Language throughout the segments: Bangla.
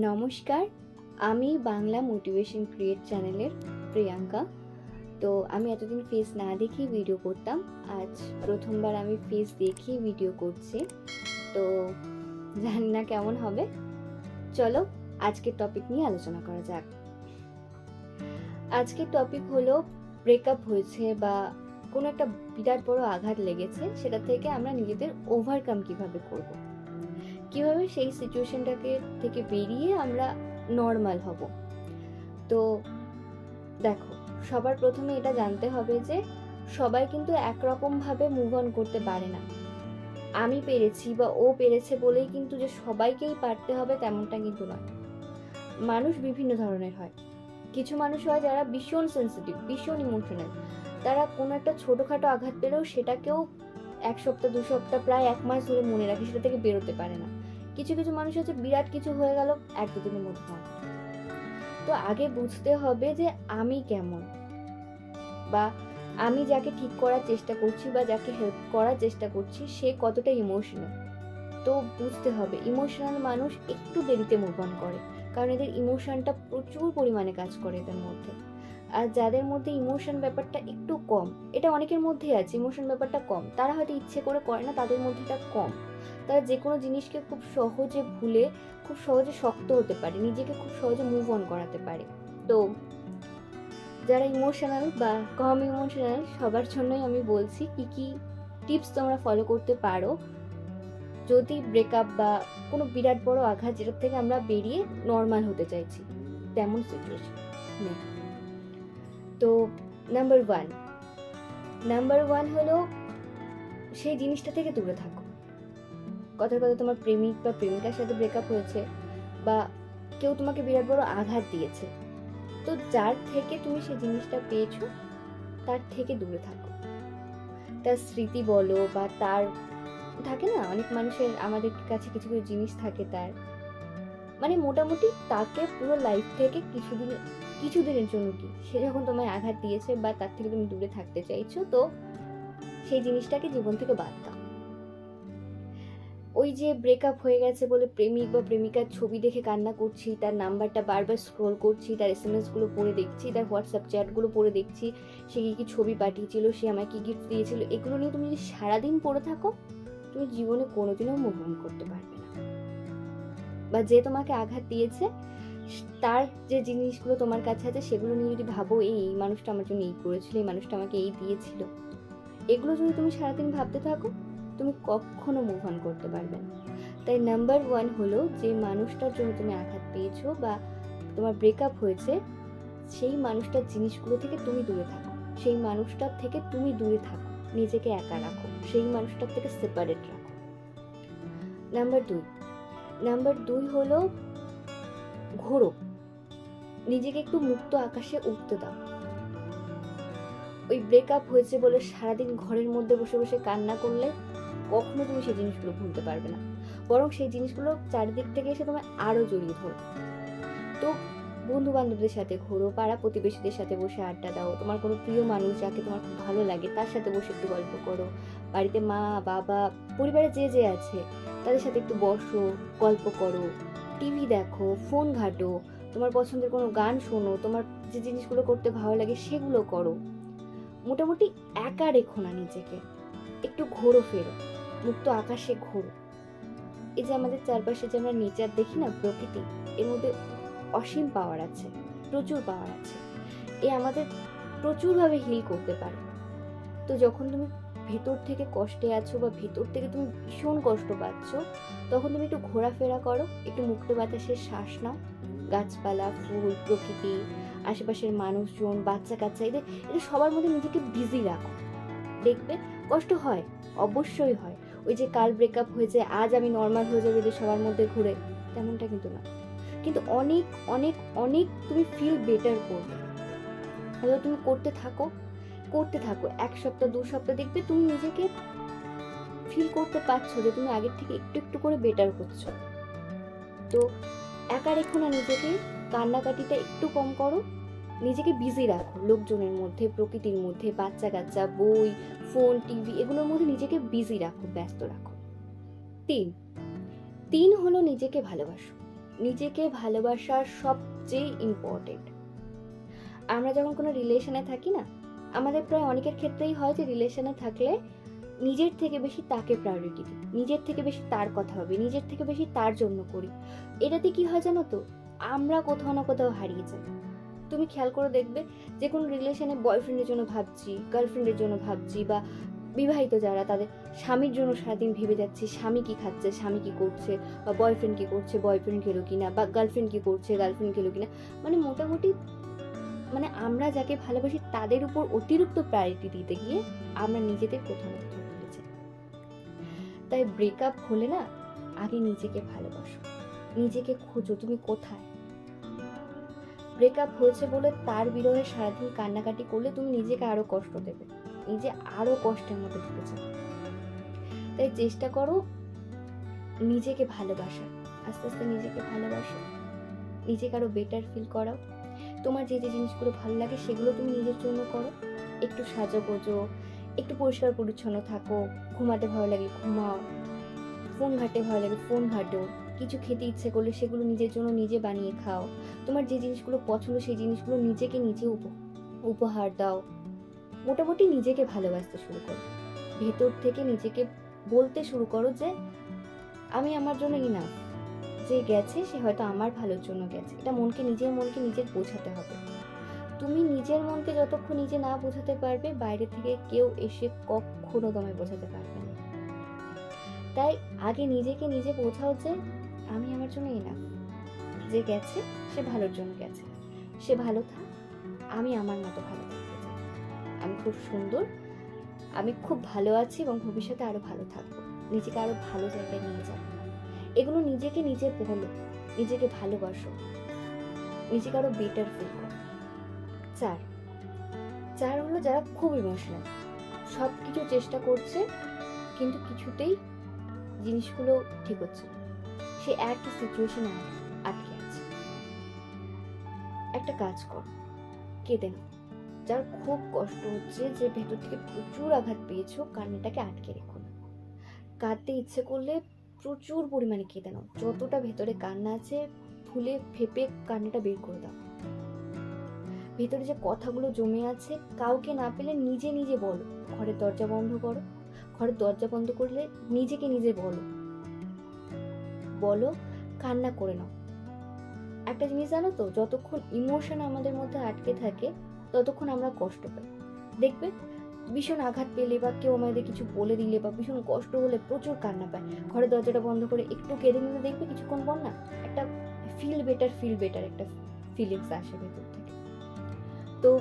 নমস্কার, আমি বাংলা মোটিভেশন ক্রিয়েট চ্যানেলের প্রিয়াঙ্কা। তো আমি এতদিন ফেস না দেখেই ভিডিও করতাম, আজ প্রথমবার আমি ফেস দেখেই ভিডিও করছি। তো জানি না কেমন হবে। চলো আজকের টপিক নিয়ে আলোচনা করা যাক। আজকের টপিক হলো ব্রেকআপ হয়েছে বা কোনো একটা বিরাট বড় আঘাত লেগেছে, সেটা থেকে আমরা নিজেদের ওভারকাম কীভাবে করব। কীভাবে সেই সিচুয়েশনটাকে থেকে বেরিয়ে আমরা নর্মাল হব? তো দেখো, সবার প্রথমে এটা জানতে হবে যে সবাই কিন্তু একরকমভাবে মুভ অন করতে পারে না। আমি পেরেছি বা ও পেরেছে বলেই কিন্তু যে সবাইকেই পারতে হবে তেমনটা কিন্তু নয়। মানুষ বিভিন্ন ধরনের হয়। কিছু মানুষ হয় যারা ভীষণ সেন্সিটিভ ভীষণ ইমোশনাল তারা কোনো একটা ছোটোখাটো আঘাত পেলেও সেটাকেও এক সপ্তাহ, দু সপ্তাহ, প্রায় এক মাস ধরে মনে রাখে, সেটা থেকে বেরোতে পারে না। কিছু কিছু মানুষ আছে বিরাট কিছু হয়ে গেল এক দুদিনের মধ্যে। তো আগে বুঝতে হবে যে আমি কেমন বা আমি যাকে ঠিক করার চেষ্টা করছি বা যাকে হেল্প করার চেষ্টা করছি, সে কতটা ইমোশনাল তো বুঝতে হবে ইমোশনাল মানুষ একটু দেরিতে মুভ অন করে, কারণ এদের ইমোশনটা প্রচুর পরিমাণে কাজ করে এদের মধ্যে। আর যাদের মধ্যে ইমোশন ব্যাপারটা একটু কম, এটা অনেকের মধ্যেই আছে ইমোশন ব্যাপারটা কম, তারা হয়তো ইচ্ছে করে করে না, তাদের মধ্যে এটা কম। তারা যে কোনো জিনিসকে খুব সহজে ভুলে, খুব সহজে শক্ত হতে পারে, নিজেকে খুব সহজে মুভ অন করাতে পারে। তো, যারা ইমোশনাল বা কম ইমোশনাল সবার জন্যই আমি বলছি কি কি টিপস তোমরা ফলো করতে পারো। যদি ব্রেকআপ বা কোনো বিরাট বড় আঘাত যেটার থেকে আমরা বেরিয়ে নর্মাল হতে চাইছি, তেমন সিচুয়েশন তো নাম্বার ওয়ান নাম্বার ওয়ান হলো সেই জিনিসটা থেকে দূরে থাকো। কথার কথা তোমার প্রেমিক বা প্রেমিকার সাথে ব্রেকআপ হয়েছে বা কেউ তোমাকে বিরাট বড় আঘাত দিয়েছে। তো যার থেকে তুমি সেই জিনিসটা পেয়েছ, তার থেকে দূরে থাকো। তার স্মৃতি বলো বা তার, থাকে না? অনেক মানুষের, আমাদের কাছে কিছু কিছু জিনিস থাকে তার। মানে মোটামুটি তাকে পুরো লাইফ থেকে কিছুদিন, কিছুদিনের জন্য কি সে যখন তোমায় আঘাত দিয়েছে বা তার থেকে তুমি দূরে থাকতে চাইছো, তো সেই জিনিসটাকে জীবন থেকে বাদ দাও। ওই যে ব্রেকআপ হয়ে গেছে বলে প্রেমিক বা প্রেমিকার ছবি দেখে কান্না করছি, তার নাম্বারটা বারবার স্ক্রোল করছি, তার এস এম এসগুলো পড়ে দেখছি, তার হোয়াটসঅ্যাপ চ্যাটগুলো পড়ে দেখছি, সে কী কী ছবি পাঠিয়েছিল, সে আমায় কী গিফট দিয়েছিল, এগুলো নিয়ে তুমি যদি সারাদিন পড়ে থাকো, তুমি জীবনে কোনোদিনও মুভ অন করতে পারবে না। বা যে তোমাকে আঘাত দিয়েছে, তার যে জিনিসগুলো তোমার কাছে আছে, সেগুলো নিয়ে যদি ভাবো এই মানুষটা আমার জন্য এই করেছিল, এই মানুষটা আমাকে এই দিয়েছিল। এগুলো যদি তুমি সারাদিন ভাবতে থাকো তুমি কখনো মুভ অন করতে পারবে না। তাই নাম্বার ওয়ান হলো যে মানুষটার জন্য তুমি আঘাত পেয়েছ বা তোমার ব্রেকআপ হয়েছে, সেই মানুষটার জিনিসগুলো থেকে তুমি দূরে থাকো। সেই মানুষটার থেকে তুমি দূরে থাকো, নিজেকে একা রাখো, সেই মানুষটার থেকে সেপারেট রাখো। নাম্বার দুই নাম্বার দুই হলো ঘোরো, নিজেকে একটু মুক্ত আকাশে উঠতে দাও। ওই ব্রেকআপ হয়েছে বলে সারাদিন ঘরের মধ্যে বসে বসে কান্না করলে কখনো তুমি সেই জিনিসগুলো ভুলতে পারবে না। বরং সেই জিনিসগুলো চারিদিক থেকে এসে তোমায় আরও জড়িয়ে ধরবে। তো বন্ধু বান্ধবদের সাথে ঘোরো পাড়া প্রতিবেশীদের সাথে বসে আড্ডা দাও। তোমার কোনো প্রিয় মানুষ যাকে তোমার খুব ভালো লাগে, তার সাথে বসে একটু গল্প করো। বাড়িতে মা, বাবা পরিবারে যে যে আছে, তাদের সাথে একটু বসো, গল্প করো, টিভি দেখো, ফোন ঘাটো, তোমার পছন্দের কোনো গান শোনো, তোমার যে জিনিসগুলো করতে ভালো লাগে সেগুলো করো। মোটামুটি একা রেখো না নিজেকে। একটু ঘোরো ফেরো। মুক্ত আকাশে ঘোরো। এই যে আমাদের চারপাশে যে আমরা নেচার দেখি না, প্রকৃতি, এর মধ্যে অসীম পাওয়ার আছে, প্রচুর পাওয়ার আছে। এ আমাদের প্রচুরভাবে হিল করতে পারে। তো যখন তুমি ভেতর থেকে কষ্টে আছো বা ভেতর থেকে তুমি ভীষণ কষ্ট পাচ্ছ, তখন তুমি একটু ঘোরাফেরা করো, একটু মুক্ত বাতাসের শ্বাস নাও। গাছপালা, ফুল, প্রকৃতি, আশেপাশের মানুষজন, বাচ্চা কাচ্চা, এদের এদের সবার মধ্যে নিজেকে বিজি রাখো। দেখবে কষ্ট হয়, অবশ্যই হয়। ওই যে কাল ব্রেকআপ হয়েছে আজ আমি নর্মাল হয়ে যাবে যে সবার মধ্যে ঘুরে। তেমনটা কিন্তু না। কিন্তু অনেক অনেক অনেক তুমি ফিল বেটার করবে। হয়তো তুমি করতে থাকো করতে থাকো। এক সপ্তাহ, দু সপ্তাহ দেখবে তুমি নিজেকে ফিল করতে পারছ যে তুমি আগের থেকে একটু একটু করে বেটার করছ তো একা রেখো না নিজেকে, কান্নাকাটিটা একটু কম করো। নিজেকে বিজি রাখো। লোকজনের মধ্যে, প্রকৃতির মধ্যে বাচ্চা কাচ্চা বই ফোন, টিভি এগুলোর মধ্যে নিজেকে বিজি রাখো, ব্যস্ত রাখো। তিন তিন হলো নিজেকে ভালোবাসো। নিজেকে ভালোবাসা সবচেয়ে ইম্পর্টেন্ট আমরা যখন কোনো রিলেশনে থাকি না, আমাদের প্রায় অনেকের ক্ষেত্রেই হয় যে রিলেশনে থাকলে নিজের থেকে বেশি তাকে প্রায়োরিটি দিই, নিজের থেকে বেশি তার কথা ভাবি, নিজের থেকে বেশি তার জন্য করি। এটাতে কি হয় জানো তো? আমরা কোথাও না কোথাও হারিয়ে যাই। তুমি খেয়াল করে দেখবে যে কোনো রিলেশনে বয়ফ্রেন্ডের জন্য ভাবছি গার্লফ্রেন্ডের জন্য ভাবছি বা বিবাহিত যারা, তাদের স্বামীর জন্য সারাদিন ভেবে যাচ্ছি স্বামী কি খাচ্ছে, স্বামী কি করছে বা বয়ফ্রেন্ড কি করছে বয়ফ্রেন্ড খেলো কিনা বা গার্লফ্রেন্ড কি করছে গার্লফ্রেন্ড খেলো কিনা। মানে মোটামুটি মানে আমরা যাকে ভালোবাসি তাদের উপর অতিরিক্ত প্রায়োরিটি দিতে গিয়ে আমরা নিজেদের কোথাও না কোথাও তাই ব্রেকআপ হলে না, আগে নিজেকে ভালোবাসো, নিজেকে খোঁজো তুমি কোথায়? ব্রেকআপ হয়েছে বলে তার বিরহে সারাদিন কান্নাকাটি করলে তুমি নিজেকে আরও কষ্ট দেবে। নিজে আরও কষ্টের মধ্যে ঢুকে যাবে তাই চেষ্টা করো নিজেকে ভালোবাসা আস্তে আস্তে নিজেকে ভালোবাসো। নিজেকে আরও বেটার ফিল করাও। তোমার যে যে জিনিসগুলো ভালো লাগে সেগুলো তুমি নিজের জন্য করো। একটু সাজো গোজো, একটু পরিষ্কার পরিচ্ছন্ন থাকো, ঘুমাতে ভালো লাগে ঘুমাও ফোন ঘাটে ভালো লাগে ফোন ঘাটো, কিছু খেতে ইচ্ছে করলে সেগুলো নিজের জন্য নিজে বানিয়ে খাও। তোমার যে জিনিসগুলো পছন্দ, সেই জিনিসগুলো নিজেকে নিজে উপ- উপহার দাও। মোটামুটি নিজেকে ভালোবাসতে শুরু করো। ভেতর থেকে নিজেকে বলতে শুরু করো যে, আমি আমার জন্য ইনাফ যে গেছে, সে হয়তো আমার ভালোর জন্য গেছে। এটা মনকে, নিজের মনকে নিজের বোঝাতে হবে। তুমি নিজের মনকে যতক্ষণ নিজে না বোঝাতে পারবে, বাইরে থেকে কেউ এসে কখনো তোমায় বোঝাতে পারবে না। তাই আগে নিজেকে নিজে বোঝাও যে, আমি আমার জন্য এনাফ যে গেছে, সে ভালোর জন্য গেছে। সে ভালো থাক, আমি আমার মতো ভালো থাকতে চাই। আমি খুব সুন্দর, আমি খুব ভালো আছি এবং ভবিষ্যতে আরও ভালো থাকব। নিজেকে আরও ভালো জায়গায় নিয়ে যাব এগুলো নিজেকে নিজে বলো, নিজেকে ভালোবাসো। নিজেকে আরও বেটার ফিল করো। চার চার হলো যারা খুব ইমোশনাল সব কিছু চেষ্টা করছে, কিন্তু কিছুতেই জিনিসগুলো ঠিক হচ্ছে সে একটা সিচুয়েশনে আছে। একটা কাজ কর। কেঁদে নাও। যার খুব কষ্ট হচ্ছে, যে ভেতর থেকে প্রচুর আঘাত পেয়েছ কান্নাটাকে আটকে রেখো না। কাঁদতে ইচ্ছে করলে প্রচুর পরিমাণে কেঁদে নাও। যতটা ভেতরে কান্না আছে ফুলে ফেপে কান্নাটা বের করে দাও। ভেতরে যে কথাগুলো জমে আছে, কাউকে না পেলে নিজে নিজে বলো। ঘরের দরজা বন্ধ করো। ঘরের দরজা বন্ধ করলে নিজেকে নিজে বলো। বলো, কান্না করে নাও। একটা জিনিস জানো তো, যতক্ষণ ইমোশন আমাদের মধ্যে আটকে থাকে, ততক্ষণ আমরা কষ্ট পাই। দেখবে, ভীষণ আঘাত পেলে বা কেউ আমাদের কিছু বলে দিলে বা ভীষণ কষ্ট হলে প্রচুর কান্না পায়। ঘরের দরজাটা বন্ধ করে একটু কেঁদে নিলে দেখবে কিছুক্ষণ পর না একটা ফিল বেটার ফিল বেটার একটা ফিলিংস আসে ভেতর থেকে। তো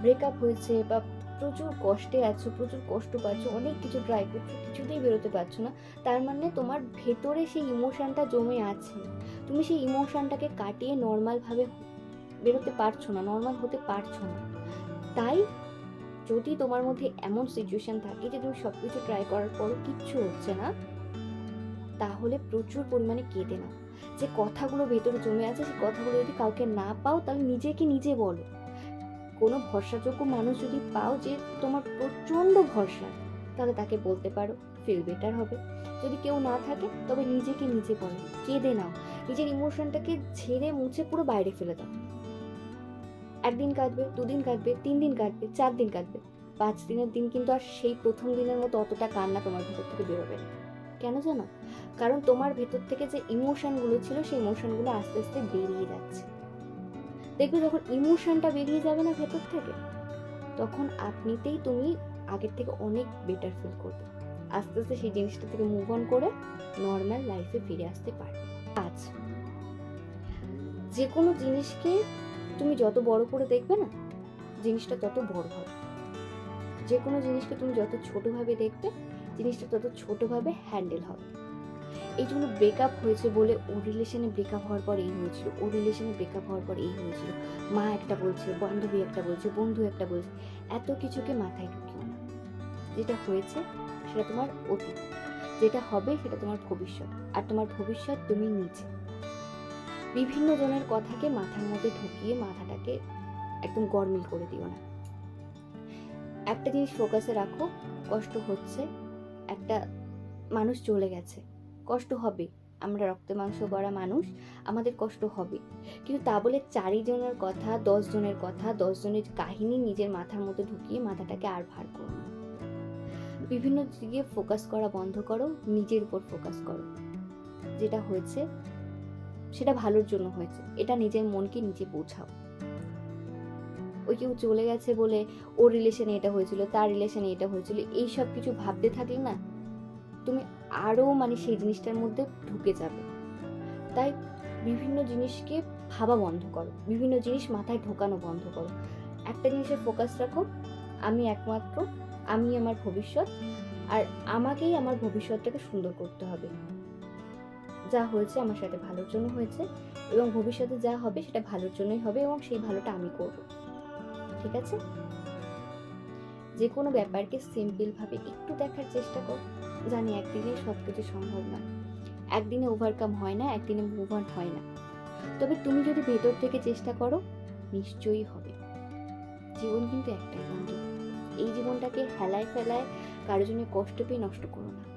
ব্রেকআপ হয়েছে বা প্রচুর কষ্টে আছো, প্রচুর কষ্ট পাচ্ছ, অনেক কিছু ট্রাই করছ, কিছুতেই বেরোতে পারছ না, তার মানে তোমার ভেতরে সেই ইমোশনটা জমে আছে। তুমি সেই ইমোশনটাকে কাটিয়ে নর্মালভাবে বেরোতে পারছ না নর্মাল হতে পারছ না। তাই যদি তোমার মধ্যে এমন সিচুয়েশান থাকে যে তুমি সব কিছু ট্রাই করার পরও কিচ্ছু হচ্ছে না, তাহলে প্রচুর পরিমাণে কেঁদে নাও। যে কথাগুলো ভেতরে জমে আছে সেই কথাগুলো যদি কাউকে না পাও, তাহলে নিজেকে নিজে বলো। কোনো ভরসাযোগ্য মানুষ যদি পাও যে তোমার প্রচণ্ড ভরসা, তাহলে তাকে বলতে পারো ফিল বেটার হবে। যদি কেউ না থাকে, তবে নিজেকে নিজে বলো, কেঁদে নাও। নিজের ইমোশনটাকে ঝেড়ে মুছে পুরো বাইরে ফেলে দাও। একদিন কাটবে, দুদিন কাটবে তিন দিন কাটবে চার দিন কাটবে। পাঁচ দিনের দিন কিন্তু আর সেই প্রথম দিনের মতো অতটা কান্না তোমার ভেতর থেকে বেরোবে না। কেন জানো? কারণ তোমার ভেতর থেকে যে ইমোশনগুলো ছিল, সেই ইমোশনগুলো আস্তে আস্তে বেরিয়ে যাচ্ছে। দেখবে যখন ইমোশনটা বেরিয়ে যাবে না ভেতর থেকে, তখন আপনিতেই তুমি আগের থেকে অনেক বেটার ফিল করবে। আস্তে আস্তে সেই জিনিসটা থেকে মুভ অন করে নর্মাল লাইফে ফিরে আসতে পারবে। আজ যে কোনো জিনিসকে তুমি যত বড় করে দেখবে না, জিনিসটা তত বড় হবে। যে কোনো জিনিসকে তুমি যত ছোটোভাবে দেখবে, জিনিসটা তত ছোটোভাবে হ্যান্ডেল হবে। এই জন্য ব্রেকআপ হয়েছে বলে ওর রিলেশনে ব্রেকআপ হওয়ার পর এই হয়েছিল, ওর রিলেশনে ব্রেকআপ হওয়ার পর এই হয়েছিল। মা একটা বলছে, বান্ধবী একটা বলছে, বন্ধু একটা বলছে, এত কিছুকে মাথায় ঢুকিও না। যেটা হয়েছে সেটা তোমার অতীত, যেটা হবে সেটা তোমার ভবিষ্যৎ, আর তোমার ভবিষ্যৎ তুমি নিজে। বিভিন্ন জনের কথাকে মাথার মধ্যে ঢুকিয়ে মাথাটাকে একদম গরমিল করে দিও না। একটা জিনিস ফোকাসে রাখো, কষ্ট হচ্ছে, একটা মানুষ চলে গেছে। কষ্ট হবে, আমরা রক্ত মাংস গড়া মানুষ, আমাদের কষ্ট হবে। কিন্তু তা বলে চারিজনের কথা, দশ জনের কথা, দশ জনের কাহিনী নিজের মাথার মধ্যে ঢুকিয়ে মাথাটাকে আর ভার করো না। বিভিন্ন দিকে ফোকাস করা বন্ধ করো, নিজের উপর ফোকাস করো। যেটা হয়েছে সেটা ভালোর জন্য হয়েছে। এটা নিজের মনকে নিজে বোঝাও। ওই কেউ চলে গেছে বলে ওর রিলেশনে এটা হয়েছিল, তার রিলেশনে এটা হয়েছিল, এই সব কিছু ভাবতে থাকলে না তুমি আরও মানে সেই জিনিসটার মধ্যে ঢুকে যাবে। তাই বিভিন্ন জিনিসকে ভাবা বন্ধ করো, বিভিন্ন জিনিস মাথায় ঢোকানো বন্ধ করো। একটা জিনিসে ফোকাস রাখো, আমি একমাত্র, আমি আমার ভবিষ্যৎ, আর আমাকেই আমার ভবিষ্যৎটাকে সুন্দর করতে হবে। যা হয়েছে আমার সাথে ভালোর জন্য হয়েছে এবং ভবিষ্যতে যা হবে সেটা ভালোর জন্যই হবে এবং সেই ভালোটা আমি করব। ঠিক আছে? যে কোনো ব্যাপারকে সিম্পলভাবে একটু দেখার চেষ্টা কর, জানি একদিনে সব কিছু সম্ভব না। একদিনে ওভারকাম হয় না, একদিনে মুভ অন হয় না। তবে তুমি যদি ভেতর থেকে চেষ্টা করো, নিশ্চয়ই হবে। জীবন কিন্তু একটাই বন্ধু। এই জীবনটাকে হেলায় ফেলায় কারও জন্য কষ্ট পেয়ে নষ্ট করো না।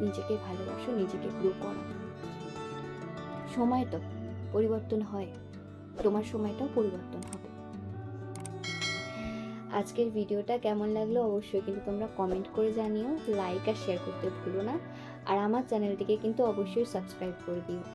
নিজেকে ভালোবাসো, নিজেকে গ্রো করো। সময় তো পরিবর্তন হয়, তোমার সময়টাও পরিবর্তন হবে। আজকের ভিডিওটা কেমন লাগল অবশ্যই কিন্তু তোমরা কমেন্ট করে জানিও লাইক আর শেয়ার করতে ভুলো না। আর আমার চ্যানেলটিকে কিন্তু অবশ্যই সাবস্ক্রাইব করে দিও।